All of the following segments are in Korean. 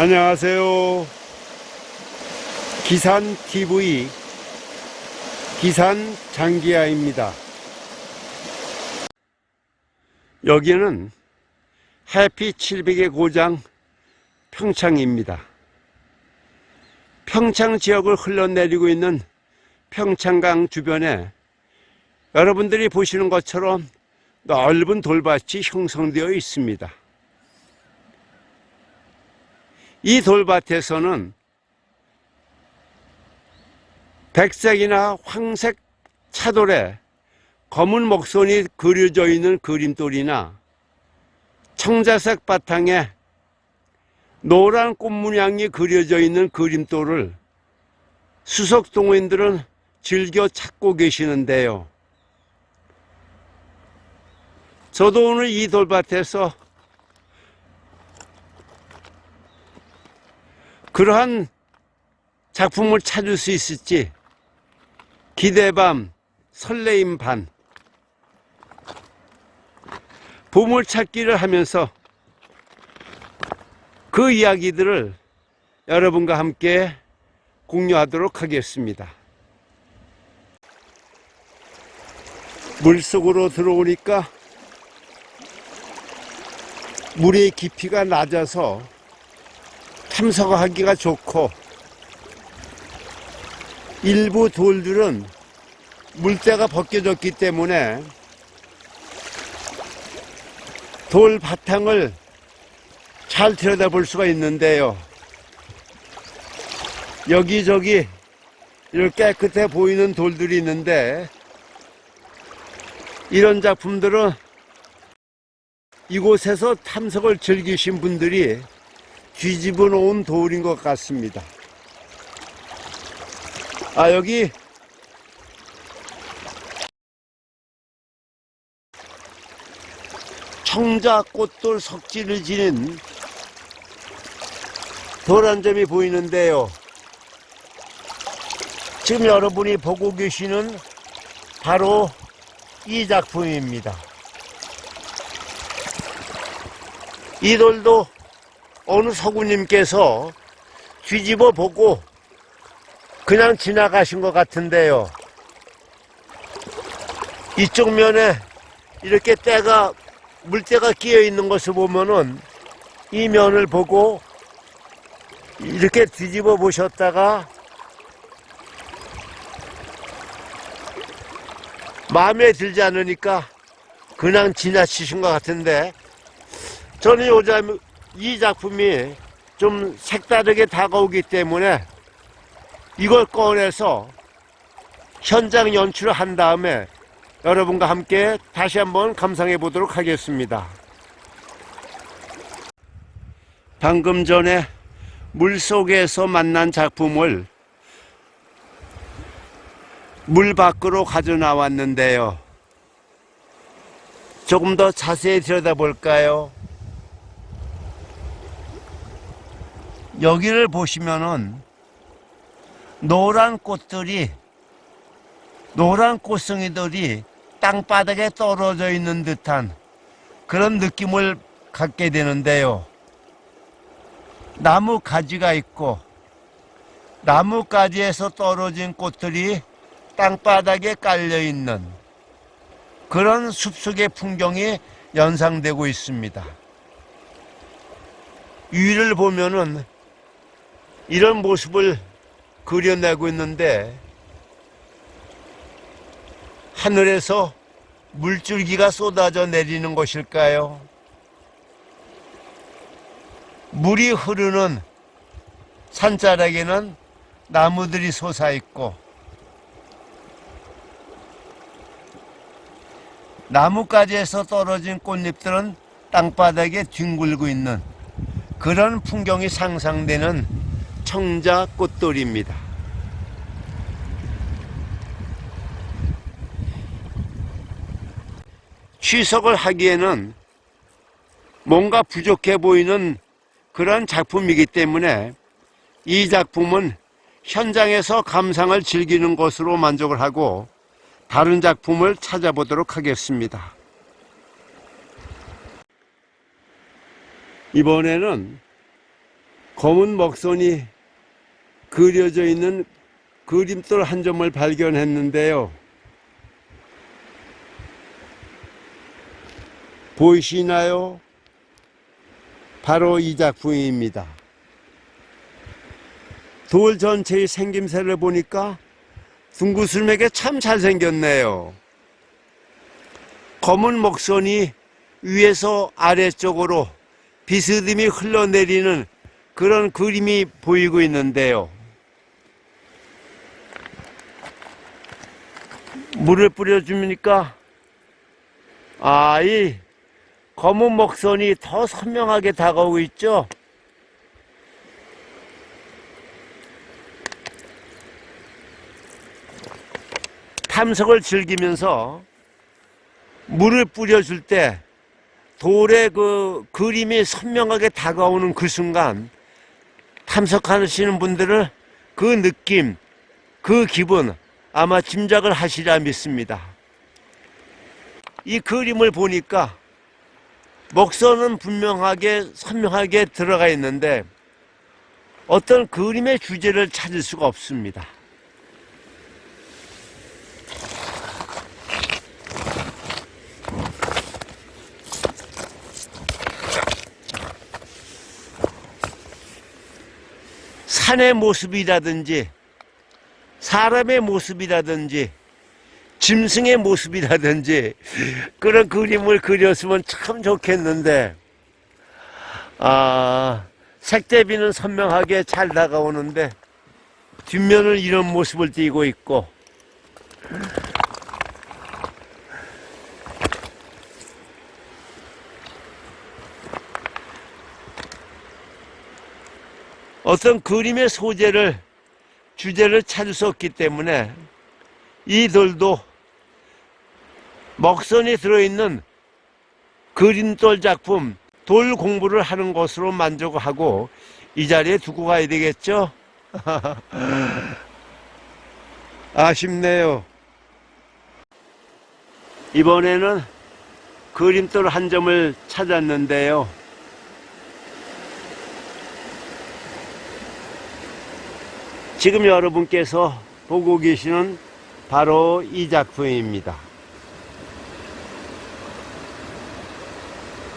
안녕하세요. 기산 TV 기산 장기야입니다. 여기는 해피 700의 고장 평창입니다. 평창 지역을 흘러내리고 있는 평창강 주변에 여러분들이 보시는 것처럼 넓은 돌밭이 형성되어 있습니다. 이 돌밭에서는 백색이나 황색 차돌에 검은 목선이 그려져 있는 그림돌이나 청자색 바탕에 노란 꽃 문양이 그려져 있는 그림돌을 수석 동호인들은 즐겨 찾고 계시는데요. 저도 오늘 이 돌밭에서 그러한 작품을 찾을 수 있을지 기대밤 설레임 반 보물 찾기를 하면서 그 이야기들을 여러분과 함께 공유하도록 하겠습니다. 물속으로 들어오니까 물의 깊이가 낮아서 탐색하기가 좋고 일부 돌들은 물때가 벗겨졌기 때문에 돌 바탕을 잘 들여다볼 수가 있는데요. 여기저기 이렇게 깨끗해 보이는 돌들이 있는데 이런 작품들은 이곳에서 탐색을 즐기신 분들이 뒤집어 놓은 돌인 것 같습니다. 아, 여기 청자 꽃돌 석지를 지닌 돌 한 점이 보이는데요. 지금 여러분이 보고 계시는 바로 이 작품입니다. 이 돌도 어느 서구님께서 뒤집어 보고 그냥 지나가신 것 같은데요. 이쪽 면에 이렇게 때가 물때가 끼어 있는 것을 보면은 이 면을 보고 이렇게 뒤집어 보셨다가 마음에 들지 않으니까 그냥 지나치신 것 같은데 저는 요즘 이 작품이 좀 색다르게 다가오기 때문에 이걸 꺼내서 현장 연출을 한 다음에 여러분과 함께 다시 한번 감상해 보도록 하겠습니다. 방금 전에 물 속에서 만난 작품을 물 밖으로 가져 나왔는데요. 조금 더 자세히 들여다 볼까요? 여기를 보시면은 노란 꽃들이 노란 꽃송이들이 땅바닥에 떨어져 있는 듯한 그런 느낌을 갖게 되는데요. 나무 가지가 있고 나무 가지에서 떨어진 꽃들이 땅바닥에 깔려 있는 그런 숲속의 풍경이 연상되고 있습니다. 위를 보면은 이런 모습을 그려내고 있는데 하늘에서 물줄기가 쏟아져 내리는 것일까요? 물이 흐르는 산자락에는 나무들이 솟아있고 나뭇가지에서 떨어진 꽃잎들은 땅바닥에 뒹굴고 있는 그런 풍경이 상상되는 청자 꽃돌입니다. 취석을 하기에는 뭔가 부족해 보이는 그런 작품이기 때문에 이 작품은 현장에서 감상을 즐기는 것으로 만족을 하고 다른 작품을 찾아보도록 하겠습니다. 이번에는 검은 먹선이 그려져 있는 그림돌 한 점을 발견했는데요. 보이시나요? 바로 이 작품입니다. 돌 전체의 생김새를 보니까 둥구슬맥에 참 잘생겼네요. 검은 먹선이 위에서 아래쪽으로 비스듬히 흘러내리는 그런 그림이 보이고 있는데요. 물을 뿌려줍니까? 아, 이 검은 먹선이 더 선명하게 다가오고 있죠? 탐석을 즐기면서 물을 뿌려줄 때 돌의 그 그림이 선명하게 다가오는 그 순간 탐석하시는 분들은 그 느낌, 그 기분 아마 짐작을 하시리라 믿습니다. 이 그림을 보니까 먹선은 분명하게 선명하게 들어가 있는데 어떤 그림의 주제를 찾을 수가 없습니다. 산의 모습이라든지 사람의 모습이라든지 짐승의 모습이라든지 그런 그림을 그렸으면 참 좋겠는데 아 색대비는 선명하게 잘 다가오는데 뒷면은 이런 모습을 띠고 있고 어떤 그림의 소재를 주제를 찾을 수 없기 때문에 이 돌도 먹선이 들어있는 그림돌 작품 돌 공부를 하는 것으로 만족하고 이 자리에 두고 가야 되겠죠? 아쉽네요. 이번에는 그림돌 한 점을 찾았는데요. 지금 여러분께서 보고 계시는 바로 이 작품입니다.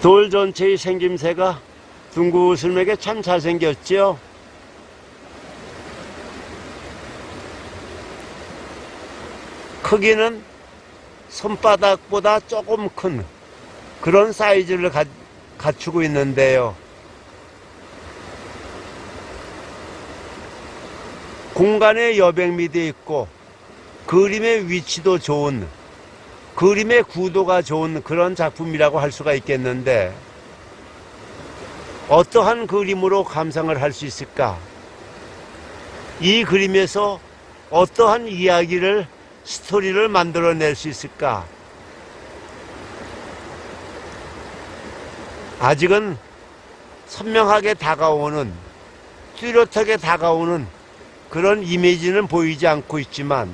돌 전체의 생김새가 둥구슬맥에 참 잘생겼죠? 크기는 손바닥보다 조금 큰 그런 사이즈를 가, 갖추고 있는데요. 공간의 여백미도 있고 그림의 위치도 좋은 그림의 구도가 좋은 그런 작품이라고 할 수가 있겠는데 어떠한 그림으로 감상을 할 수 있을까? 이 그림에서 어떠한 이야기를 스토리를 만들어낼 수 있을까? 아직은 선명하게 다가오는 뚜렷하게 다가오는 그런 이미지는 보이지 않고 있지만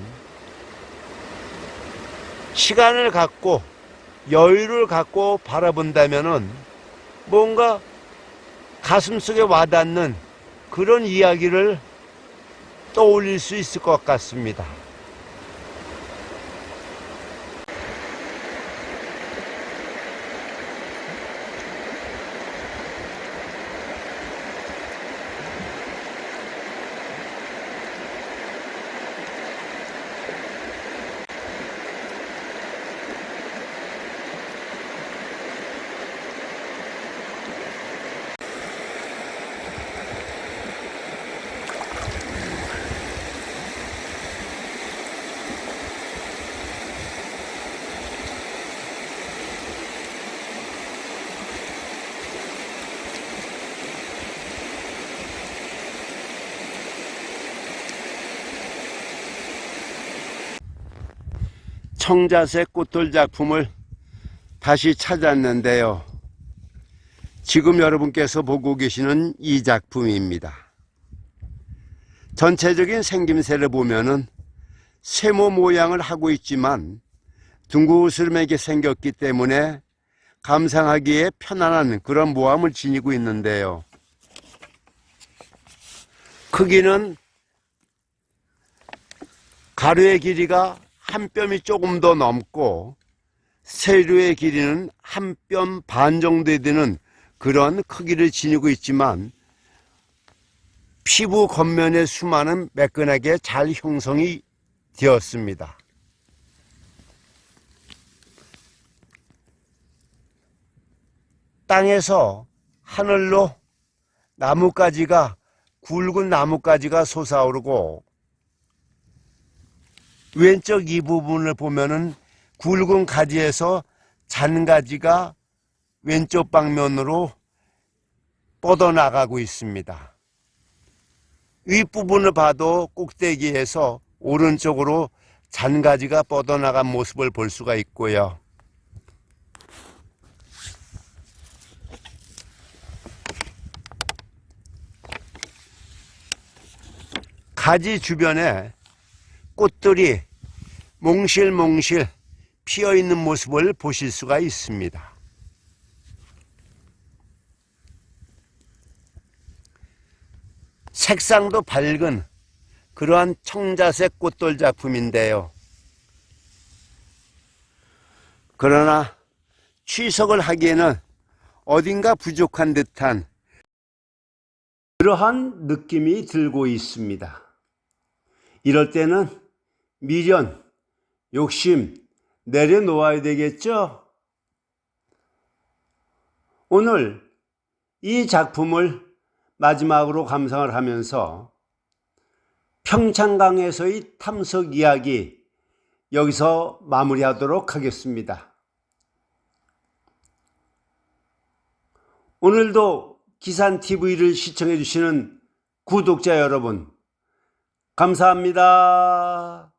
시간을 갖고 여유를 갖고 바라본다면은 뭔가 가슴 속에 와닿는 그런 이야기를 떠올릴 수 있을 것 같습니다. 청자색 꽃돌 작품을 다시 찾았는데요. 지금 여러분께서 보고 계시는 이 작품입니다. 전체적인 생김새를 보면은 세모 모양을 하고 있지만 둥그스름하게 생겼기 때문에 감상하기에 편안한 그런 모함을 지니고 있는데요. 크기는 가루의 길이가 한 뼘이 조금 더 넘고 세류의 길이는 한 뼘 반 정도 되는 그런 크기를 지니고 있지만 피부 겉면의 수만은 매끈하게 잘 형성이 되었습니다. 땅에서 하늘로 나뭇가지가 굵은 나뭇가지가 솟아오르고 왼쪽 이 부분을 보면은 굵은 가지에서 잔가지가 왼쪽 방면으로 뻗어나가고 있습니다. 윗부분을 봐도 꼭대기에서 오른쪽으로 잔가지가 뻗어나간 모습을 볼 수가 있고요. 가지 주변에 꽃들이 몽실몽실 피어 있는 모습을 보실 수가 있습니다. 색상도 밝은 그러한 청자색 꽃돌 작품인데요. 그러나 취석을 하기에는 어딘가 부족한 듯한 그러한 느낌이 들고 있습니다. 이럴 때는 미련, 욕심 내려놓아야 되겠죠? 오늘 이 작품을 마지막으로 감상을 하면서 평창강에서의 탐석 이야기 여기서 마무리하도록 하겠습니다. 오늘도 기산TV를 시청해 주시는 구독자 여러분, 감사합니다.